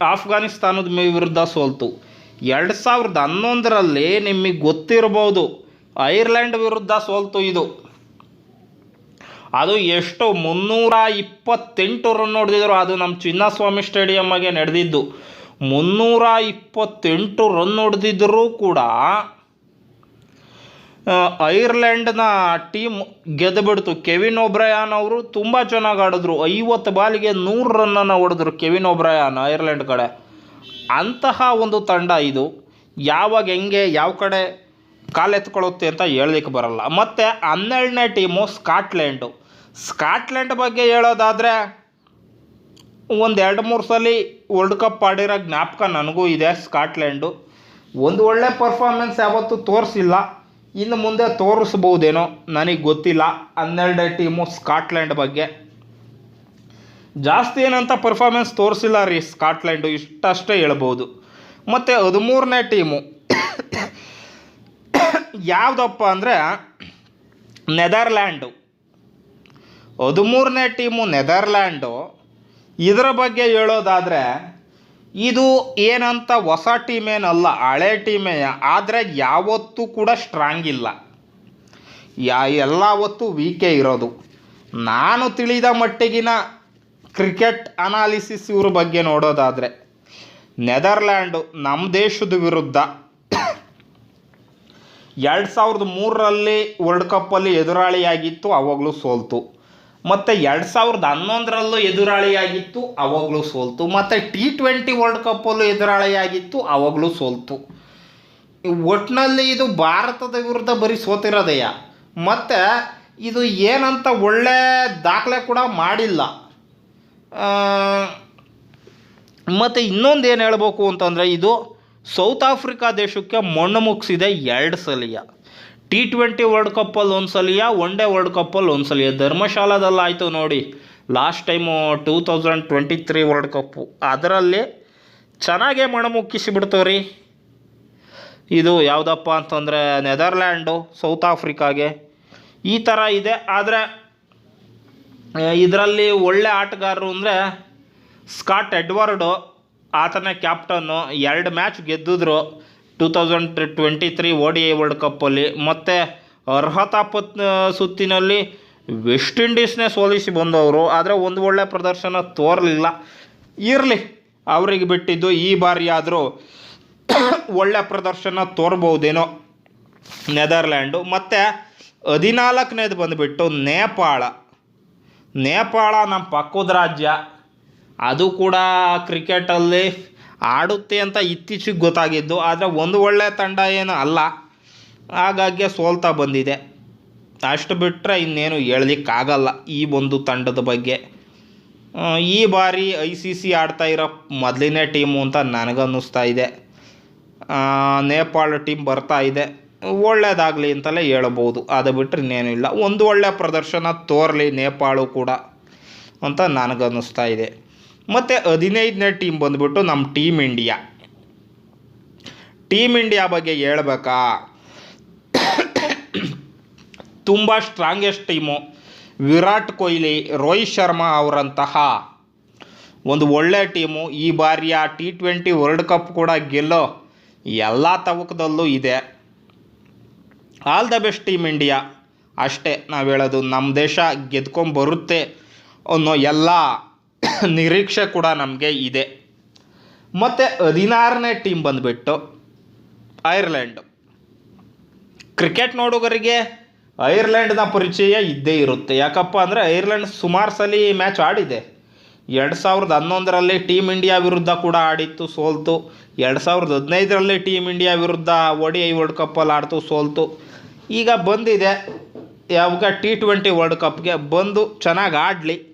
ಆಫ್ಘಾನಿಸ್ತಾನದ ವಿರುದ್ಧ ಸೋಲ್ತು. ಎರಡು ಸಾವಿರದ ಹನ್ನೊಂದರಲ್ಲಿ ನಿಮಗೆ ಗೊತ್ತಿರ್ಬೋದು ಐರ್ಲೆಂಡ್ ವಿರುದ್ಧ ಸೋಲ್ತು ಇದು. ಅದು ಎಷ್ಟು ಮುನ್ನೂರ ಇಪ್ಪತ್ತೆಂಟು ರನ್ ಹೊಡೆದಿದ್ರು. ಅದು ನಮ್ಮ ಚಿನ್ನಸ್ವಾಮಿ ಸ್ಟೇಡಿಯಮ್ಮಾಗೆ ನಡೆದಿದ್ದು. ಮುನ್ನೂರ ಇಪ್ಪತ್ತೆಂಟು ರನ್ ಹೊಡೆದಿದ್ದರೂ ಕೂಡ ಐರ್ಲೆಂಡ್ನ ಟೀಮ್ ಗೆದ್ದುಬಿಡ್ತು ಕೆವಿನ್ ಒಬ್ರಯಾನ್ ಅವರು ತುಂಬ ಚೆನ್ನಾಗಿ ಆಡಿದ್ರು. ಐವತ್ತು ಬಾಲಿಗೆ ನೂರು ರನ್ನನ್ನು ಹೊಡೆದ್ರು ಕೆವಿನ್ ಒಬ್ರಯಾನ್ ಐರ್ಲೆಂಡ್ ಕಡೆ. ಅಂತಹ ಒಂದು ತಂಡ ಇದು. ಯಾವಾಗ ಹೆಂಗೆ, ಯಾವ ಕಡೆ ಕಾಲೆತ್ಕೊಳ್ಳುತ್ತೆ ಅಂತ ಹೇಳಲಿಕ್ಕೆ ಬರಲ್ಲ. ಮತ್ತು ಹನ್ನೆರಡನೇ ಟೀಮು ಸ್ಕಾಟ್ಲೆಂಡು. ಸ್ಕಾಟ್ಲೆಂಡ್ ಬಗ್ಗೆ ಹೇಳೋದಾದರೆ ಒಂದು ಎರಡು ಮೂರು ಸಲ ವರ್ಲ್ಡ್ ಕಪ್ ಆಡಿರೋ ಜ್ಞಾಪಕ ನನಗೂ ಇದೆ ಸ್ಕಾಟ್ಲೆಂಡು. ಒಂದು ಒಳ್ಳೆ ಪರ್ಫಾರ್ಮೆನ್ಸ್ ಯಾವತ್ತೂ ತೋರಿಸಿಲ್ಲ. ಇನ್ನು ಮುಂದೆ ತೋರಿಸ್ಬೋದೇನೋ ನನಗೆ ಗೊತ್ತಿಲ್ಲ. ಹನ್ನೆರಡನೇ ಟೀಮು ಸ್ಕಾಟ್ಲೆಂಡ್ ಬಗ್ಗೆ. ಜಾಸ್ತಿ ಏನಂತ ಪರ್ಫಾರ್ಮೆನ್ಸ್ ತೋರಿಸಿಲ್ಲ ರೀ ಸ್ಕಾಟ್ಲ್ಯಾಂಡು ಇಷ್ಟಷ್ಟೇ ಹೇಳ್ಬೋದು. ಮತ್ತು ಹದಿಮೂರನೇ ಟೀಮು. ಯಾವುದಪ್ಪ ಅಂದರೆ ನೆದರ್ಲ್ಯಾಂಡು. ಹದಿಮೂರನೇ ಟೀಮು ನೆದರ್ಲ್ಯಾಂಡು. ಇದರ ಬಗ್ಗೆ ಹೇಳೋದಾದರೆ ಇದು ಏನಂತ ಹೊಸ ಟೀಮ್ ಏನಲ್ಲ ಹಳೆ ಟೀಮೇ. ಆದರೆ ಯಾವತ್ತೂ ಕೂಡ ಸ್ಟ್ರಾಂಗ್ ಇಲ್ಲ. ಯಾ, ಎಲ್ಲ ಹೊತ್ತು ವೀಕೇ ಇರೋದು. ನಾನು ತಿಳಿದ ಮಟ್ಟಿಗಿನ ಕ್ರಿಕೆಟ್ ಅನಾಲಿಸಿಸ್ ಇವ್ರ ಬಗ್ಗೆ ನೋಡೋದಾದರೆ, ನೆದರ್ಲ್ಯಾಂಡು ನಮ್ಮ ದೇಶದ ವಿರುದ್ಧ ಎರಡು ಸಾವಿರದ ಮೂರರಲ್ಲಿ ವರ್ಲ್ಡ್ ಕಪ್ಪಲ್ಲಿ ಎದುರಾಳಿಯಾಗಿತ್ತು, ಅವಾಗಲೂ ಸೋಲ್ತು. ಮತ್ತು ಎರಡು ಸಾವಿರದ ಹನ್ನೊಂದರಲ್ಲೂ ಎದುರಾಳಿಯಾಗಿತ್ತು, ಅವಾಗಲೂ ಸೋಲ್ತು. ಮತ್ತು ಟಿ ಟ್ವೆಂಟಿ ವರ್ಲ್ಡ್ ಕಪ್ಪಲ್ಲೂ ಎದುರಾಳಿಯಾಗಿತ್ತು, ಅವಾಗಲೂ ಸೋಲ್ತು. ಒಟ್ಟಿನಲ್ಲಿ ಇದು ಭಾರತದ ವಿರುದ್ಧ ಬರೀ ಸೋತಿರೋದಯ್ಯ ಮತ್ತು ಇದು ಏನಂತ ಒಳ್ಳೆ ದಾಖಲೆ ಕೂಡ ಮಾಡಿಲ್ಲ. ಮತ್ತು ಇನ್ನೊಂದು ಏನು ಹೇಳಬೇಕು ಅಂತಂದರೆ ಇದು ಸೌತ್ ಆಫ್ರಿಕಾ ದೇಶಕ್ಕೆ ಮಣ್ಣು ಮುಗಿಸಿದೆ ಎರಡು ಸಲಿಯ. ಟಿ ಟ್ವೆಂಟಿ ವರ್ಲ್ಡ್ ಕಪ್ಪಲ್ಲಿ ಒಂದು ಸಲಿಯ ಒನ್ ಡೇ ವರ್ಲ್ಡ್ ಕಪ್ಪಲ್ಲಿ ಒಂದು ಸಲಿಯ ಧರ್ಮಶಾಲಾದಲ್ಲಿ ಆಯಿತು ನೋಡಿ. Last time two thousand twenty three world cup ಅದರಲ್ಲಿ ಚೆನ್ನಾಗೇ ಮಣ್ಣು ಮುಕ್ಕಿಸಿಬಿಡ್ತು ರೀ ಇದು ಯಾವುದಪ್ಪ ಅಂತಂದರೆ, ನೆದರ್ಲ್ಯಾಂಡು, ಸೌತ್ ಆಫ್ರಿಕಾಗೆ. ಈ ಥರ ಇದೆ. ಆದರೆ ಇದರಲ್ಲಿ ಒಳ್ಳೆ ಆಟಗಾರರು ಅಂದರೆ, ಸ್ಕಾಟ್ ಎಡ್ವರ್ಡು, ಆತನೇ ಕ್ಯಾಪ್ಟನ್ನು. ಎರಡು match ಗೆದ್ದಿದ್ರು. Two thousand twenty three O D I world ಕಪ್ಪಲ್ಲಿ ಮತ್ತು ಅರ್ಹತಾ ಪತ್ ಸುತ್ತಿನಲ್ಲಿ ವೆಸ್ಟ್ ಇಂಡೀಸ್ನೇ ಸೋಲಿಸಿ ಬಂದವರು. ಆದರೆ ಒಂದು ಒಳ್ಳೆ ಪ್ರದರ್ಶನ ತೋರಲಿಲ್ಲ. ಇರಲಿ, ಅವರಿಗೆ ಬಿಟ್ಟಿದ್ದು ಈ ಬಾರಿ ಆದರೂ ಒಳ್ಳೆ ಪ್ರದರ್ಶನ ತೋರ್ಬೋದೇನೋ ನೆದರ್ಲ್ಯಾಂಡು ಮತ್ತು ಹದಿನಾಲ್ಕನೇದು ಬಂದುಬಿಟ್ಟು ನೇಪಾಳ. ನೇಪಾಳ ನಮ್ಮ ಪಕ್ಕದ ರಾಜ್ಯ. ಅದು ಕೂಡ ಕ್ರಿಕೆಟಲ್ಲಿ ಆಡುತ್ತೆ ಅಂತ ಇತ್ತೀಚೆಗೆ ಗೊತ್ತಾಗಿದ್ದು, ಆದರೆ ಒಂದು ಒಳ್ಳೆಯ ತಂಡ ಏನು ಅಲ್ಲ. ಹಾಗಾಗಿ ಸೋಲ್ತಾ ಬಂದಿದೆ. ಅಷ್ಟು ಬಿಟ್ಟರೆ ಇನ್ನೇನು ಹೇಳಲಿಕ್ಕಾಗಲ್ಲ ಈ ಒಂದು ತಂಡದ ಬಗ್ಗೆ. ಈ ಬಾರಿ ಐ ಸಿ ಸಿ ಆಡ್ತಾ ಇರೋ ಮೊದಲನೇ ಟೀಮು ಅಂತ ನನಗನ್ನಿಸ್ತಾ ಇದೆ. ನೇಪಾಳ ಟೀಮ್ ಬರ್ತಾ ಇದೆ. ಒಳ್ಳೇದಾಗಲಿ ಅಂತಲೇ ಹೇಳ್ಬೋದು. ಅದು ಬಿಟ್ಟರೆ ಇನ್ನೇನು ಇಲ್ಲ. ಒಂದು ಒಳ್ಳೆಯ ಪ್ರದರ್ಶನ ತೋರಲಿ ನೇಪಾಳು ಕೂಡ ಅಂತ ನನಗನ್ನಿಸ್ತಾ ಇದೆ. ಮತ್ತು ಹದಿನೈದನೇ ಟೀಮ್ ಬಂದುಬಿಟ್ಟು ನಮ್ಮ ಟೀಮ್ ಇಂಡಿಯಾ ಟೀಮ್ ಇಂಡಿಯಾ ಬಗ್ಗೆ ಹೇಳ್ಬೇಕಾ? ತುಂಬ ಸ್ಟ್ರಾಂಗೆಸ್ಟ್ ಟೀಮು ವಿರಾಟ್ ಕೊಹ್ಲಿ, ರೋಹಿತ್ ಶರ್ಮಾ ಅವರಂತಹ ಒಂದು ಒಳ್ಳೆ ಟೀಮು ಈ ಬಾರಿಯ ಟಿ ಟ್ವೆಂಟಿ ವರ್ಲ್ಡ್ ಕಪ್ ಕೂಡ ಗೆಲ್ಲೋ ಎಲ್ಲ ತವಕದಲ್ಲೂ ಇದೆ. All the best team India ಅಷ್ಟೇ ನಾವು ಹೇಳೋದು ನಮ್ಮ ದೇಶ ಗೆದ್ಕೊಂಡು ಬರುತ್ತೆ ಅನ್ನೋ ಎಲ್ಲ ನಿರೀಕ್ಷೆ ಕೂಡ ನಮಗೆ ಇದೆ. ಮತ್ತು ಹದಿನಾರನೇ ಟೀಮ್ ಬಂದುಬಿಟ್ಟು ಐರ್ಲೆಂಡ್. ಕ್ರಿಕೆಟ್ ನೋಡುಗರಿಗೆ ಐರ್ಲೆಂಡ್ನ ಪರಿಚಯ ಇದ್ದೇ ಇರುತ್ತೆ. ಯಾಕಪ್ಪ ಅಂದರೆ ಐರ್ಲೆಂಡ್ ಸುಮಾರು ಸಲ ಮ್ಯಾಚ್ ಆಡಿದೆ. ಎರಡು ಸಾವಿರದ ಹನ್ನೊಂದರಲ್ಲಿ ಟೀಮ್ ಇಂಡಿಯಾ ವಿರುದ್ಧ ಕೂಡ ಆಡಿತ್ತು, ಸೋಲ್ತು. ಎರಡು ಸಾವಿರದ ಹದಿನೈದರಲ್ಲಿ ಟೀಮ್ ಇಂಡಿಯಾ ವಿರುದ್ಧ ಒಡಿ ಐ ವರ್ಲ್ಡ್ ಕಪ್ಪಲ್ಲಿ ಆಡ್ತು, ಸೋಲ್ತು. ಈಗ ಬಂದಿದೆ. ಯಾವಾಗ ಟಿ ಟ್ವೆಂಟಿ ವರ್ಲ್ಡ್ ಕಪ್ಗೆ ಬಂದು ಚೆನ್ನಾಗಿ ಆಡಲಿ.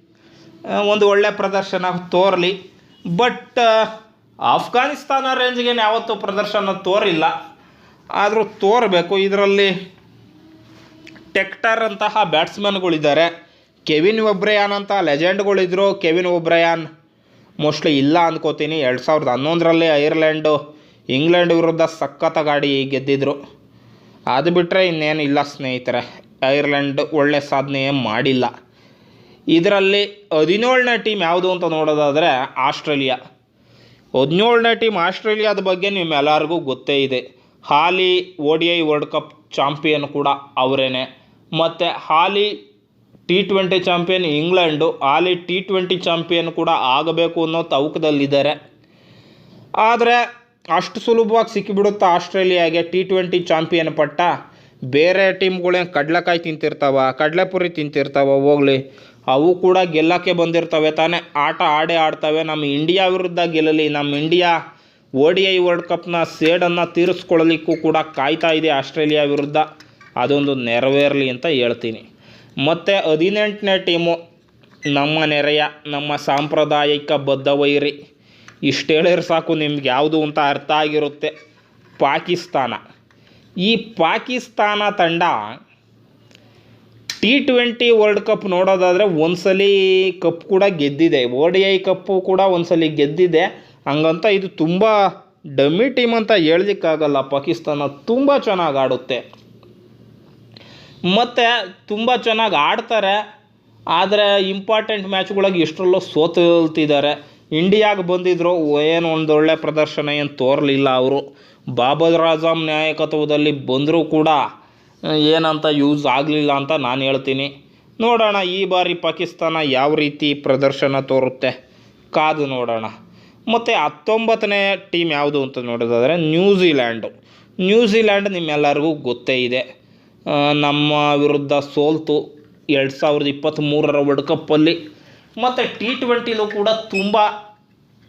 ಒಂದು ಒಳ್ಳೆ ಪ್ರದರ್ಶನ ತೋರಲಿ. ಬಟ್ ಆಫ್ಘಾನಿಸ್ತಾನ ರೇಂಜ್ಗೇನು ಯಾವತ್ತೂ ಪ್ರದರ್ಶನ ತೋರಿಲ್ಲ. ಆದರೂ ತೋರಬೇಕು. ಇದರಲ್ಲಿ ಟೆಕ್ಟರ್ ಅಂತಹ ಬ್ಯಾಟ್ಸ್ಮನ್ಗಳಿದ್ದಾರೆ ಕೆವಿನ್ ಒಬ್ರಯಾನ್ ಅಂತ ಲೆಜೆಂಡ್ಗಳಿದ್ರು ಕೆವಿನ್ ಒಬ್ರಯಾನ್ ಮೋಸ್ಟ್ಲಿ ಇಲ್ಲ ಅಂದ್ಕೋತೀನಿ ಎರಡು ಸಾವಿರದ ಹನ್ನೊಂದರಲ್ಲಿ ಐರ್ಲೆಂಡು ಇಂಗ್ಲೆಂಡ್ ವಿರುದ್ಧ ಸಖತ್ತ ಗಾಡಿ ಗೆದ್ದಿದ್ರು. ಅದು ಬಿಟ್ಟರೆ ಇನ್ನೇನು ಇಲ್ಲ ಸ್ನೇಹಿತರೆ. ಐರ್ಲೆಂಡ್ ಒಳ್ಳೆ ಸಾಧನೆ ಮಾಡಿಲ್ಲ. ಇದರಲ್ಲಿ ಹದಿನೇಳನೇ ಟೀಮ್ ಯಾವುದು ಅಂತ ನೋಡೋದಾದರೆ ಆಸ್ಟ್ರೇಲಿಯಾ. ಹದಿನೇಳನೇ ಟೀಮ್ ಆಸ್ಟ್ರೇಲಿಯಾದ ಬಗ್ಗೆ ನಿಮ್ಮೆಲ್ಲರಿಗೂ ಗೊತ್ತೇ ಇದೆ. ಹಾಲಿ O D I world cup champion ಕೂಡ ಅವರೇನೆ. ಮತ್ತು ಹಾಲಿ ಟಿ ಟ್ವೆಂಟಿ ಚಾಂಪಿಯನ್ ಇಂಗ್ಲೆಂಡು, ಹಾಲಿ ಟಿ ಟ್ವೆಂಟಿ ಚಾಂಪಿಯನ್ ಕೂಡ ಆಗಬೇಕು ಅನ್ನೋ ತವಕದಲ್ಲಿದ್ದಾರೆ ಆದರೆ ಅಷ್ಟು ಸುಲಭವಾಗಿ ಸಿಕ್ಕಿಬಿಡುತ್ತಾ ಆಸ್ಟ್ರೇಲಿಯಾಗೆ ಟಿ ಟ್ವೆಂಟಿ ಚಾಂಪಿಯನ್ ಪಟ್ಟ? ಬೇರೆ ಟೀಮ್ಗಳೇನು ಕಡಲೆಕಾಯಿ ತಿಂತಿರ್ತಾವ, ಕಡಲೆಪುರಿ ತಿಂತಿರ್ತಾವ, ಹೋಗ್ಲಿ. ಅವು ಕೂಡ ಗೆಲ್ಲಕ್ಕೆ ಬಂದಿರ್ತವೆ ತಾನೇ. ಆಟ ಆಡೇ ಆಡ್ತವೆ. ನಮ್ಮ ಇಂಡಿಯಾ ವಿರುದ್ಧ ಗೆಲ್ಲಲಿ. ನಮ್ಮ India O D I world ಕಪ್ನ ಸೇಡನ್ನು ತೀರಿಸ್ಕೊಳ್ಳಲಿಕ್ಕೂ ಕೂಡ ಕಾಯ್ತಾ ಇದೆ ಆಸ್ಟ್ರೇಲಿಯಾ ವಿರುದ್ಧ. ಅದೊಂದು ನೆರವೇರಲಿ ಅಂತ ಹೇಳ್ತೀನಿ. ಮತ್ತು ಹದಿನೆಂಟನೇ ಟೀಮು ನಮ್ಮ ನೆರೆಯ, ನಮ್ಮ ಸಾಂಪ್ರದಾಯಿಕ ಬದ್ಧ ವೈರಿ ಇಷ್ಟು ಹೇಳಿದ್ರೆ ಸಾಕು, ನಿಮ್ಗೆ ಯಾವುದು ಅಂತ ಅರ್ಥ ಆಗಿರುತ್ತೆ. ಪಾಕಿಸ್ತಾನ. ಈ ಪಾಕಿಸ್ತಾನ ತಂಡ ಟಿ ಟ್ವೆಂಟಿ ವರ್ಲ್ಡ್ ಕಪ್ ನೋಡೋದಾದರೆ ಒಂದ್ಸಲಿ ಕಪ್ ಕೂಡ ಗೆದ್ದಿದೆ. ಓ ಡಿ ಐ ಕಪ್ಪು ಕೂಡ ಒಂದ್ಸಲಿ ಗೆದ್ದಿದೆ. ಹಂಗಂತ ಇದು ತುಂಬ ಡಮ್ಮಿ ಟೀಮ್ ಅಂತ ಹೇಳಲಿಕ್ಕಾಗಲ್ಲ. ಪಾಕಿಸ್ತಾನ ತುಂಬ ಚೆನ್ನಾಗಿ ಆಡುತ್ತೆ. ಮತ್ತು ತುಂಬ ಚೆನ್ನಾಗಿ ಆಡ್ತಾರೆ. ಆದರೆ ಇಂಪಾರ್ಟೆಂಟ್ ಮ್ಯಾಚ್ಗಳಿಗೆ ಎಷ್ಟರಲ್ಲೋ ಸೋತಿದ್ದಾರೆ ಇಂಡಿಯಾಗೆ ಬಂದಿದ್ರು. ಏನು ಒಂದು ಒಳ್ಳೆ ಪ್ರದರ್ಶನ, ಏನು ತೋರಲಿಲ್ಲ ಅವರು. ಬಾಬರ್ ಆಜಮ್ ನಾಯಕತ್ವದಲ್ಲಿ ಬಂದರೂ ಕೂಡ. ಏನಂತ ಯೂಸ್ ಆಗಲಿಲ್ಲ ಅಂತ ನಾನು ಹೇಳ್ತೀನಿ. ನೋಡೋಣ, ಈ ಬಾರಿ ಪಾಕಿಸ್ತಾನ ಯಾವ ರೀತಿ ಪ್ರದರ್ಶನ ತೋರುತ್ತೆ. ಕಾದು ನೋಡೋಣ. ಮತ್ತು ಹತ್ತೊಂಬತ್ತನೇ ಟೀಮ್ ಯಾವುದು ಅಂತ ನೋಡೋದಾದರೆ, ನ್ಯೂಜಿಲ್ಯಾಂಡು. ನ್ಯೂಜಿಲ್ಯಾಂಡ್ ನಿಮ್ಮೆಲ್ಲರಿಗೂ ಗೊತ್ತೇ ಇದೆ. ನಮ್ಮ ವಿರುದ್ಧ ಸೋಲ್ತು ಎರಡು ಸಾವಿರದ ಇಪ್ಪತ್ತ್ಮೂರರ ವರ್ಲ್ಡ್ ಕಪ್ಪಲ್ಲಿ ಮತ್ತು ಟಿ ಟ್ವೆಂಟಿಲೂ ಕೂಡ ತುಂಬ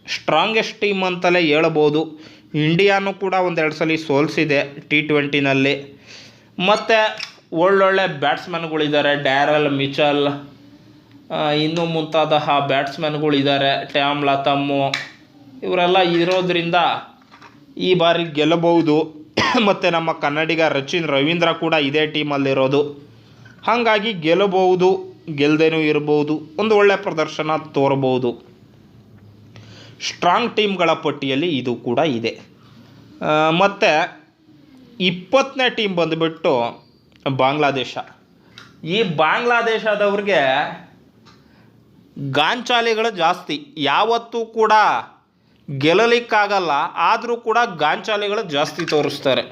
ಸ್ಟ್ರಾಂಗೆಸ್ಟ್ ಟೀಮ್ ಅಂತಲೇ ಹೇಳ್ಬೋದು. ಇಂಡಿಯಾನು ಕೂಡ ಒಂದೆರಡು ಸಲ ಸೋಲಿಸಿದೆ ಟಿ ಟ್ವೆಂಟಿನಲ್ಲಿ ಮತ್ತು ಒಳ್ಳೊಳ್ಳೆ ಬ್ಯಾಟ್ಸ್ಮನ್ಗಳಿದ್ದಾರೆ ಡ್ಯಾರಲ್ ಮಿಚಲ್ ಇನ್ನೂ ಮುಂತಾದ ಬ್ಯಾಟ್ಸ್ಮನ್ಗಳಿದ್ದಾರೆ ಟ್ಯಾಮ್ ಲತಮ್ಮು, ಇವರೆಲ್ಲ ಇರೋದ್ರಿಂದ ಈ ಬಾರಿ ಗೆಲ್ಲಬಹುದು. ಮತ್ತು ನಮ್ಮ ಕನ್ನಡಿಗ ರಚಿನ್ ರವೀಂದ್ರ ಕೂಡ ಇದೇ ಟೀಮಲ್ಲಿರೋದು. ಹಾಗಾಗಿ ಗೆಲ್ಲಬಹುದು ಗೆಲ್ಲದೇನೂ ಇರಬಹುದು ಒಂದು ಒಳ್ಳೆಯ ಪ್ರದರ್ಶನ ತೋರಬಹುದು. ಸ್ಟ್ರಾಂಗ್ ಟೀಮ್ಗಳ ಪಟ್ಟಿಯಲ್ಲಿ ಇದು ಕೂಡ ಇದೆ. ಮತ್ತು ಇಪ್ಪತ್ತನೇ ಟೀಮ್ ಬಂದುಬಿಟ್ಟು ಬಾಂಗ್ಲಾದೇಶ. ಈ ಬಾಂಗ್ಲಾದೇಶದವ್ರಿಗೆ ಗಾಂಚಾಲಿಗಳು ಜಾಸ್ತಿ. ಯಾವತ್ತೂ ಕೂಡ ಗೆಲ್ಲಲಿಕ್ಕಾಗಲ್ಲ, ಆದರೂ ಕೂಡ ಗಾಂಚಾಲಿಗಳು ಜಾಸ್ತಿ ತೋರಿಸ್ತಾರೆ.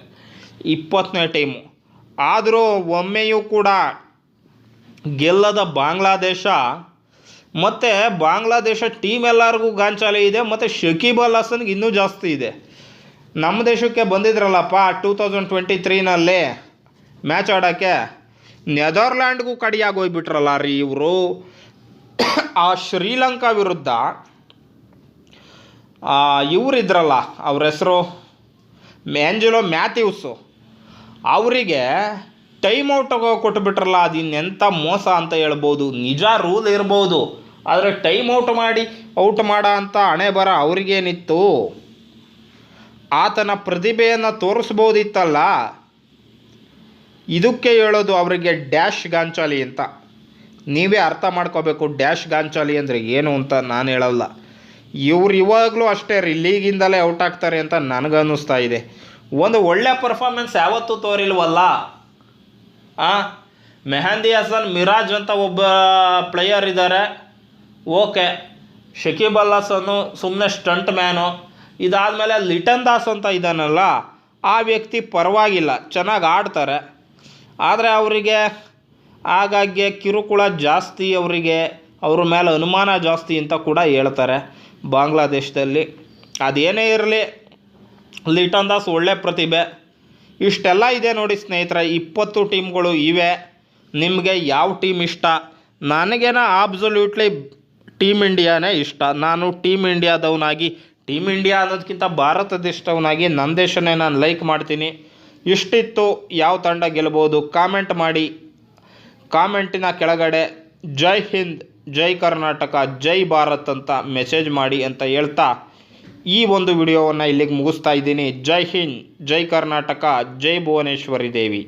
ಇಪ್ಪತ್ತನೇ ಟೀಮು ಆದರೂ ಒಮ್ಮೆಯೂ ಕೂಡ ಗೆಲ್ಲದ ಬಾಂಗ್ಲಾದೇಶ, ಮತ್ತು ಬಾಂಗ್ಲಾದೇಶ ಟೀಮ್ ಎಲ್ಲರಿಗೂ ಗಾಂಚಾಲಿ ಇದೆ, ಮತ್ತು ಶಕೀಬ್ ಅಲ್ ಹಸನ್ಗೆ ಇನ್ನೂ ಜಾಸ್ತಿ ಇದೆ. ನಮ್ಮ ದೇಶಕ್ಕೆ ಬಂದಿದ್ರಲ್ಲಪ್ಪ ಟೂ ತೌಸಂಡ್ ಟ್ವೆಂಟಿ ತ್ರೀನಲ್ಲಿ ಮ್ಯಾಚ್ ಆಡೋಕ್ಕೆ. ನೆದರ್ಲ್ಯಾಂಡ್ಗೂ ಕಡಿಯಾಗಿ ಹೋಗ್ಬಿಟ್ರಲ್ಲ ರೀ ಇವರು. ಆ ಶ್ರೀಲಂಕಾ ವಿರುದ್ಧ ಇವರಿದ್ರಲ್ಲ ಅವ್ರ ಹೆಸರು ಮ್ಯಾಂಜುಲೋ ಮ್ಯಾಥ್ಯೂಸು. ಅವರಿಗೆ ಟೈಮ್ ಔಟ್ ಕೊಟ್ಬಿಟ್ರಲ್ಲ, ಅದು ಇನ್ನೆಂಥ ಮೋಸ ಅಂತ ಹೇಳ್ಬೋದು. ನಿಜ ರೂಲ್ ಇರ್ಬೋದು. ಆದರೆ ಟೈಮ್ ಔಟ್ ಮಾಡಿ ಔಟ್ ಮಾಡೋ ಅಂತ ಹಣೆ ಬರ ಅವ್ರಿಗೇನಿತ್ತು. ಆತನ ಪ್ರತಿಭೆಯನ್ನು ತೋರಿಸ್ಬೋದಿತ್ತಲ್ಲ ಇದಕ್ಕೆ ಹೇಳೋದು ಅವರಿಗೆ ಡ್ಯಾಶ್ ಗಾಂಚಾಲಿ ಅಂತ. ನೀವೇ ಅರ್ಥ ಮಾಡ್ಕೋಬೇಕು, ಡ್ಯಾಶ್ ಗಾಂಚಾಲಿ ಅಂದರೆ ಏನು ಅಂತ ನಾನು ಹೇಳಲ್ಲ. ಇವ್ರು ಇವಾಗಲೂ ಅಷ್ಟೇ ರೀ ಲೀಗಿಂದಲೇ ಔಟ್ ಆಗ್ತಾರೆ ಅಂತ ನನಗನ್ನಿಸ್ತಾ ಇದೆ. ಒಂದು ಒಳ್ಳೆ ಪರ್ಫಾರ್ಮೆನ್ಸ್ ಯಾವತ್ತೂ ತೋರಿಲ್ವಲ್ಲ? ಆ? ಮೆಹಂದಿ ಹಸನ್, ಮಿರಾಜ್ ಅಂತ ಒಬ್ಬ ಪ್ಲೇಯರ್ ಇದ್ದಾರೆ. ಓಕೆ. ಶಕೀಬ್ ಅಲ್ ಹಸನ್ನು ಸುಮ್ಮನೆ ಸ್ಟಂಟ್ ಮ್ಯಾನು ಇದಾದಮೇಲೆ ಲಿಟನ್ ದಾಸ್ ಅಂತ ಇದ್ದಾನಲ್ಲ, ಆ ವ್ಯಕ್ತಿ ಪರವಾಗಿಲ್ಲ, ಚೆನ್ನಾಗಿ ಆಡ್ತಾರೆ. ಆದರೆ ಅವರಿಗೆ ಆಗಾಗ್ಗೆ ಕಿರುಕುಳ ಜಾಸ್ತಿ ಅವರಿಗೆ, ಅವ್ರ ಮೇಲೆ ಅನುಮಾನ ಜಾಸ್ತಿ ಅಂತ ಕೂಡ ಹೇಳ್ತಾರೆ ಬಾಂಗ್ಲಾದೇಶದಲ್ಲಿ. ಅದೇನೇ ಇರಲಿ, ಲಿಟನ್ ದಾಸ್ ಒಳ್ಳೆ ಪ್ರತಿಭೆ. ಇಷ್ಟೆಲ್ಲ ಇದೆ ನೋಡಿ ಸ್ನೇಹಿತರೆ, ಇಪ್ಪತ್ತು ಟೀಮ್ಗಳು ಇವೆ. ನಿಮಗೆ ಯಾವ ಟೀಮ್ ಇಷ್ಟ? ನನಗೇನ ಆಬ್ಸೊಲ್ಯೂಟ್ಲಿ ಟೀಮ್ ಇಂಡಿಯಾನೇ ಇಷ್ಟ. ನಾನು ಟೀಮ್ ಇಂಡಿಯಾದವನಾಗಿ ಟೀಮ್ ಇಂಡಿಯಾ ಅನ್ನೋದಕ್ಕಿಂತ ಭಾರತ ದೇಶದವನಾಗಿ ನನ್ನ ದೇಶನೇ ನಾನು ಲೈಕ್ ಮಾಡ್ತೀನಿ. ಇಷ್ಟಿತ್ತು ಯಾವ ತಂಡ ಗೆಲ್ಬೋದು ಕಾಮೆಂಟ್ ಮಾಡಿ. ಕಾಮೆಂಟಿನ ಕೆಳಗಡೆ ಜೈ ಹಿಂದ್, ಜೈ ಕರ್ನಾಟಕ, ಜೈ ಭಾರತ್ ಅಂತ ಮೆಸೇಜ್ ಮಾಡಿ ಅಂತ ಹೇಳ್ತಾ ಈ ಒಂದು ವಿಡಿಯೋವನ್ನು ಇಲ್ಲಿಗೆ ಮುಗಿಸ್ತಾ ಇದ್ದೀನಿ. ಜೈ ಹಿಂದ್, ಜೈ ಕರ್ನಾಟಕ, ಜೈ ಭುವನೇಶ್ವರಿ ದೇವಿ.